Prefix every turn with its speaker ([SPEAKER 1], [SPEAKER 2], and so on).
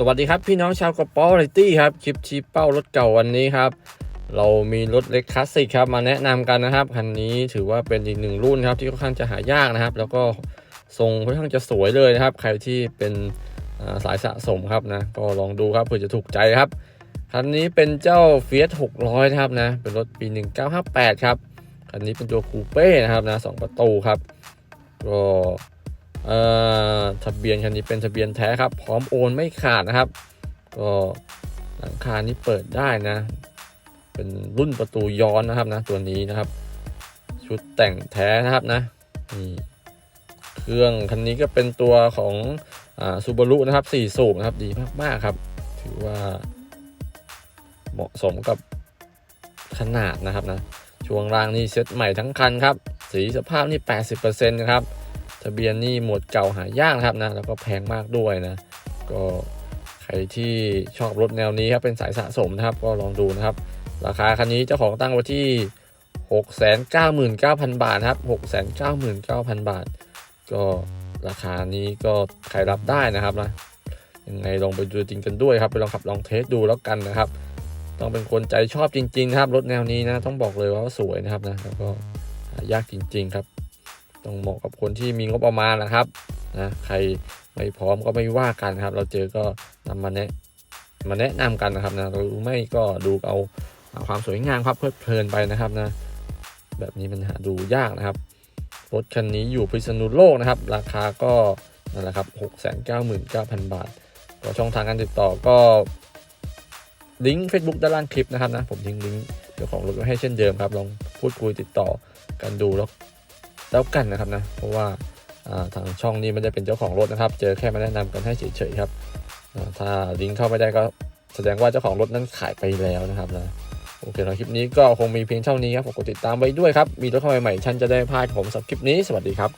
[SPEAKER 1] สวัสดีครับพี่น้องชาวกระป๋อไรตี้ครับคลิปชี้เป้ารถเก่าวันนี้ครับ เรามีรถเล็กคลาสสิกครับมาแนะนำกันนะครับคันนี้ถือว่าเป็นอีกหนึ่งรุ่นครับที่ค่อนข้างจะหายากนะครับ แล้วก็ทรงค่อนข้างจะสวยเลยนะครับ ใครที่เป็นสายสะสมครับนะก็ลองดูครับเผื่อจะถูกใจครับคันนี้เป็นเจ้า Fiat 600นะครับนะเป็นรถปี 1958 ครับคันนี้เป็นตัวคูเป้นะครับนะสองประตูครับก็ ทะเบียนคันนี้เป็นทะเบียนแท้ครับ พร้อมโอนไม่ขาดนะครับ ก็หลังคานี้เปิดได้นะ เป็นรุ่นประตูย้อนนะครับนะตัวนี้นะครับ ชุดแต่งแท้นะครับนะนี่เครื่องคันนี้ก็เป็นตัวของอซูบารุนะครับสี่สูบนะครับดีมากๆครับ ถือว่าเหมาะสมกับขนาดนะครับนะช่วงล่างนี่เซ็ตใหม่ทั้งคันครับ สีสภาพนี่ 80%นะครับ ทะเบียนนี่หมวดเก่าหายากนะครับนะแล้วก็แพงมากด้วยนะ ก็ใครที่ชอบรถแนวนี้ครับเป็นสายสะสมนะครับ ก็ลองดูนะครับ ราคาคันนี้เจ้าของตั้งไว้ที่ 699,000 บาทครับ 699,000 บาท ก็ราคานี้ก็ใครรับได้นะครับนะยังไงลองไปดูจริงกันด้วยครับไปลองขับลองเทสดูแล้วกันนะครับ ต้องเป็นคนใจชอบจริง ๆ ครับรถแนวนี้นะต้องบอกเลยว่าสวยนะครับนะแล้วก็ยากจริง ๆ ครับ ต้องเหมาะกับคนที่มีงบประมาณนะครับนะใครไม่พร้อมก็ไม่ว่ากันครับ เราเจอก็นำมาแนะมาแนะนำกันนะครับนะหรือไม่ก็ดูเอาเอาความสวยงามครับเพลิดเพลินไปนะครับนะ แบบนี้มันหาดูยากนะครับรถคันนี้อยู่พิษณุโลกนะครับ ราคาก็นั่นแหละครับ699,000 บาท ก็ช่องทางการติดต่อก็ลิงก์ Facebook ด้านล่างคลิปนะครับนะ ผมทิ้งลิงก์เจ้าของรถไว้ให้เช่นเดิมครับ ลองพูดคุยติดต่อกันดูแล้ว แล้วกันนะครับนะ เพราะว่าทางช่องนี้ไม่ได้เป็นเจ้าของรถนะครับ เจอแค่มาแนะนำกันให้เฉยๆครับ ถ้าลิงก์เข้าไม่ได้ก็แสดงว่าเจ้าของรถนั้นขายไปแล้วนะครับนะโอเคสำหรับคลิปนี้ก็คงมีเพียงเท่านี้ครับ กดติดตามไว้ด้วยครับ มีรถเข้าใหม่ๆฉันจะได้พลาดผมสำหรับคลิปนี้ สวัสดีครับ